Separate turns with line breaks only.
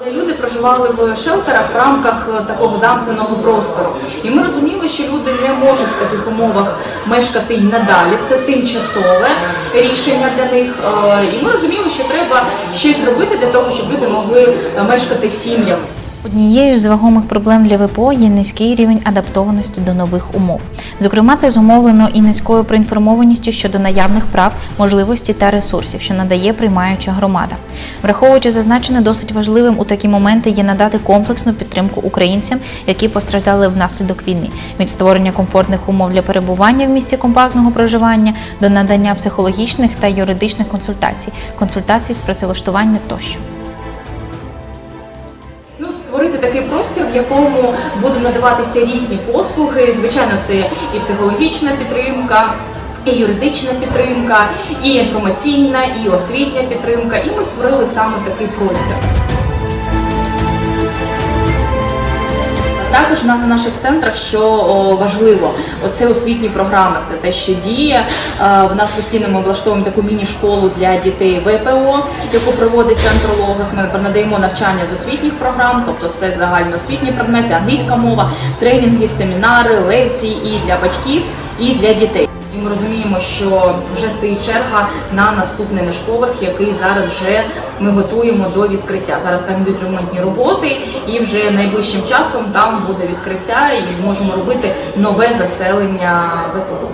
Люди проживали в шелтерах в рамках е, такого замкненого простору, і ми розуміли, що люди не можуть в таких умовах мешкати й надалі. Це тимчасове рішення для них. Е, І ми розуміли, що треба щось робити для того, щоб люди могли е, мешкати сім'ями.
Однією з вагомих проблем для ВПО є низький рівень адаптованості до нових умов. Зокрема, це зумовлено і низькою проінформованістю щодо наявних прав, можливості та ресурсів, що надає приймаюча громада. Враховуючи зазначене, досить важливим у такі моменти є надати комплексну підтримку українцям, які постраждали внаслідок війни, від створення комфортних умов для перебування в місці компактного проживання до надання психологічних та юридичних консультацій, консультацій з працевлаштування тощо.
Ну, створити такий простір, в якому будуть надаватися різні послуги. Звичайно, це і психологічна підтримка. І юридична підтримка, і інформаційна, і освітня підтримка. І ми створили саме такий простір. Також на наших центрах, що важливо, оце освітні програми, це те, що діє. Е, В нас постійно ми облаштовуємо таку міні-школу для дітей ВПО, яку проводить центр Логос. Ми надаємо навчання з освітніх програм, тобто це загальноосвітні предмети, англійська мова, тренінги, семінари, лекції і для батьків, і для дітей. І ми розуміємо, що вже стоїть черга на наступний наш поверх, який зараз вже ми готуємо до відкриття. Зараз там йдуть ремонтні роботи, і вже найближчим часом там буде відкриття і зможемо робити нове заселення ВПО.